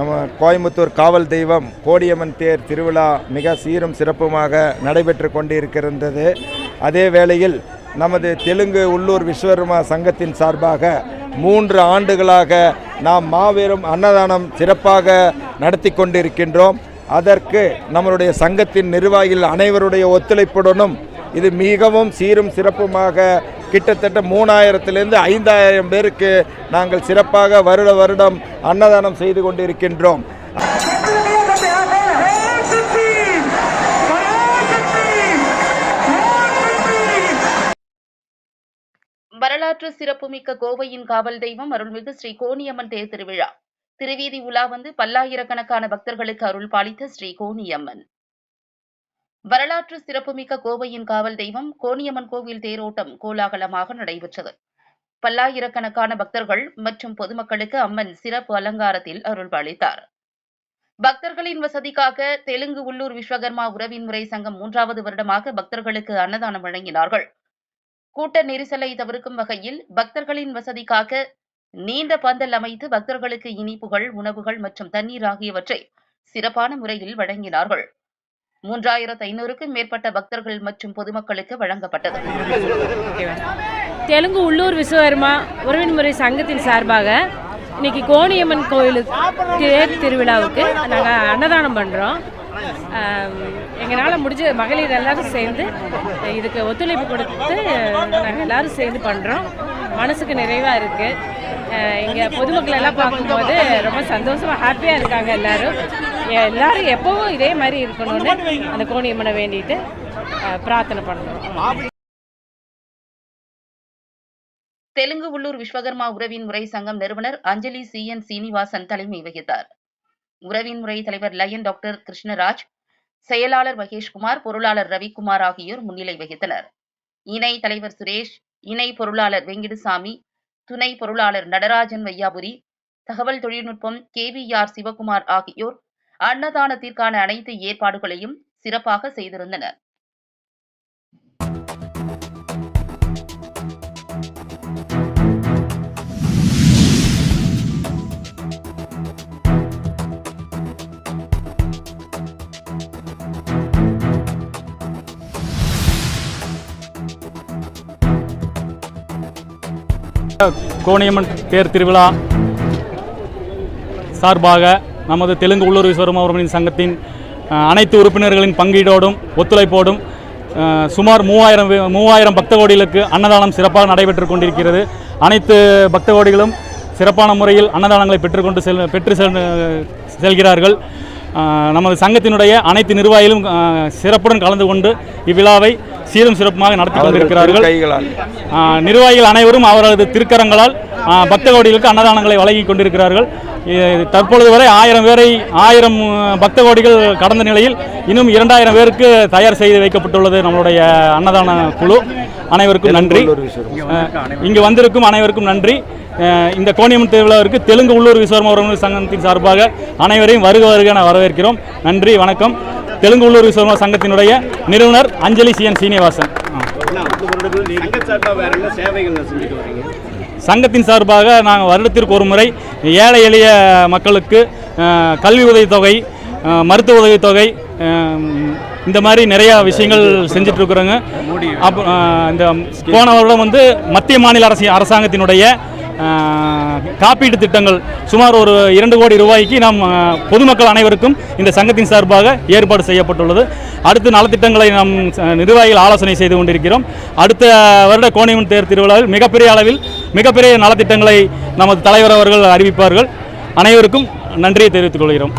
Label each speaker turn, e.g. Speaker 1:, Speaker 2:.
Speaker 1: நம்ம கோயம்புத்தூர் காவல் தெய்வம் கோடியம்மன் தேர் திருவிழா மிக சீரும் சிறப்புமாக நடைபெற்று கொண்டிருக்கின்றது. அதே வேளையில் நமது தெலுங்கு உள்ளூர் விஸ்வகர்மா சங்கத்தின் சார்பாக மூன்று ஆண்டுகளாக நாம் மாபெரும் அன்னதானம் சிறப்பாக நடத்தி கொண்டிருக்கின்றோம். அதற்கு நம்மளுடைய சங்கத்தின் நிர்வாகிகள் அனைவருடைய ஒத்துழைப்புடனும் இது மிகவும் சீரும் சிறப்புமாக கிட்டத்தட்ட மூணாயிரத்திலிருந்து ஐந்தாயிரம் பேருக்கு நாங்கள் சிறப்பாக வருட வருடம் அன்னதானம் செய்து கொண்டிருக்கின்றோம்.
Speaker 2: வரலாற்று சிறப்புமிக்க கோவையின் காவல் தெய்வம் அருள்மிகு ஸ்ரீ கோணியம்மன் தேர் திருவிழா. திருவீதி உலா வந்து பல்லாயிரக்கணக்கான பக்தர்களுக்கு அருள் பாலித்த ஸ்ரீ கோணியம்மன். வரலாற்று சிறப்புமிக்க கோவையின் காவல் தெய்வம் கோணியம்மன் கோவில் தேரோட்டம் கோலாகலமாக நடைபெற்றது. பல்லாயிரக்கணக்கான பக்தர்கள் மற்றும் பொதுமக்களுக்கு அம்மன் சிறப்பு அலங்காரத்தில் அருள்பாளித்தார் பக்தர்களின் வசதிக்காக தெலுங்கு உள்ளூர் விஸ்வகர்மா உறவின் முறை சங்கம் மூன்றாவது வருடமாக பக்தர்களுக்கு அன்னதானம் வழங்கினார்கள். கூட்ட நெரிசலை தவிர்க்கும் வகையில் பக்தர்களின் வசதிக்காக நீண்ட பந்தல் அமைத்து பக்தர்களுக்கு இனிப்புகள் உணவுகள் மற்றும் தண்ணீர் ஆகியவற்றை சிறப்பான முறையில் வழங்கினார்கள். மூன்றாயிரத்து ஐநூறுக்கும் மேற்பட்ட பக்தர்கள் மற்றும் பொதுமக்களுக்கு வழங்கப்பட்டது.
Speaker 3: தெலுங்கு உள்ளூர் விஸ்வகர்மா உறவின் முறை சங்கத்தின் சார்பாக இன்னைக்கு கோணியம்மன் கோயிலுக்கு தேர் திருவிழாவுக்கு நாங்கள் அன்னதானம் பண்ணுறோம் எங்களால் முடிஞ்ச மகளிர் எல்லாரும் சேர்ந்து இதுக்கு ஒத்துழைப்பு கொடுத்து நாங்கள் எல்லாரும் சேர்ந்து பண்ணுறோம் மனசுக்கு நிறைவாக இருக்குது இங்கே பொதுமக்கள் எல்லாம் பார்க்கும்போது ரொம்ப சந்தோஷமாக ஹாப்பியாக இருக்காங்க எல்லாரும். எல்லாரும் எப்பவும் இதே மாதிரி இருக்கணும்னு அந்த கோணியம்மனை வேண்டிட்டு பிரார்த்தனை பண்ணுறோம்
Speaker 2: தெலுங்கு உள்ளூர் விஸ்வகர்மா உறவின் முறை சங்கம் நிறுவனர் அஞ்சலி சி என் சீனிவாசன் தலைமை வகித்தார். உறவின் முறை தலைவர் லயன் டாக்டர் கிருஷ்ணராஜ் செயலாளர் மகேஷ்குமார் பொருளாளர் ரவிக்குமார் ஆகியோர் முன்னிலை வகித்தனர். இணை தலைவர் சுரேஷ் இணை பொருளாளர் வெங்கிடசாமி துணை பொருளாளர் நடராஜன் வையாபுரி தகவல் தொழில்நுட்பம் கேவிஆர் சிவகுமார் ஆகியோர் அன்னதானத்திற்கான அனைத்து ஏற்பாடுகளையும் சிறப்பாக செய்திருந்தனர்
Speaker 4: கோணியம்மன் தேர் திருவிழா சார்பாக நமது தெலுங்கு உள்ளூர் விஸ்வரமவர்மனின் சங்கத்தின் அனைத்து உறுப்பினர்களின் பங்கீடோடும் ஒத்துழைப்போடும் சுமார் மூவாயிரம் மூவாயிரம் பக்த கோடிகளுக்கு அன்னதானம் சிறப்பாக நடைபெற்று கொண்டிருக்கிறது. அனைத்து பக்த கோடிகளும் சிறப்பான முறையில் அன்னதானங்களை பெற்றுக்கொண்டு செல் பெற்று செல் செல்கிறார்கள். நமது சங்கத்தினுடைய அனைத்து நிர்வாகிகளும் சிறப்புடன் கலந்து கொண்டு இவ்விழாவை சீரும் சிறப்புமாக நடத்தி கொண்டிருக்கிறார்கள். நிர்வாகிகள் அனைவரும் அவரது திருக்கரங்களால் ஆ, பக்த கோடிகளுக்கு அன்னதானங்களை வழங்கி கொண்டிருக்கிறார்கள். தற்பொழுது வரை ஆயிரம் பேரை ஆயிரம் பக்த கோடிகள் கடந்த நிலையில் இன்னும் இரண்டாயிரம் பேருக்கு தயார் செய்து வைக்கப்பட்டுள்ளது நம்மளுடைய அன்னதான குழு. அனைவருக்கும் நன்றி. இங்கு வந்திருக்கும் அனைவருக்கும் நன்றி. இந்த கோணியம்மன் திருவிழாவிற்கு தெலுங்கு உள்ளூர் விஸ்வர்மா உறவினர் சங்கத்தின் சார்பாக அனைவரையும் வருக வருக என வரவேற்கிறோம். நன்றி வணக்கம். தெலுங்கு உள்ளூர் விஸ்வர்மா சங்கத்தினுடைய நிறுவனர் அஞ்சலி சி என் சீனிவாசன். சங்கத்தின் சார்பாக நாங்கள் வருடத்திற்கு ஒரு முறை ஏழை எளிய மக்களுக்கு கல்வி உதவித்தொகை மருத்துவ உதவித்தொகை இந்த மாதிரி நிறையா விஷயங்கள் செஞ்சிட்ருக்குறோங்க. அப்போ இந்த போன வருடம் வந்து மத்திய மாநில அரசு அரசாங்கத்தினுடைய காப்பீட்டு திட்டங்கள் சுமார் ஒரு இரண்டு கோடி ரூபாய்க்கு நாம் பொதுமக்கள் அனைவருக்கும் இந்த சங்கத்தின் சார்பாக ஏற்பாடு செய்யப்பட்டுள்ளது. அடுத்து நலத்திட்டங்களை நாம் நிர்வாகிகள் ஆலோசனை செய்து கொண்டிருக்கிறோம். அடுத்த வருட கோணிமன் தேர் திருவிழாவில் மிகப்பெரிய அளவில் மிகப்பெரிய நலத்திட்டங்களை நமது தலைவர் அவர்கள் அறிவிப்பார்கள். அனைவருக்கும் நன்றியை தெரிவித்துக் கொள்கிறோம்.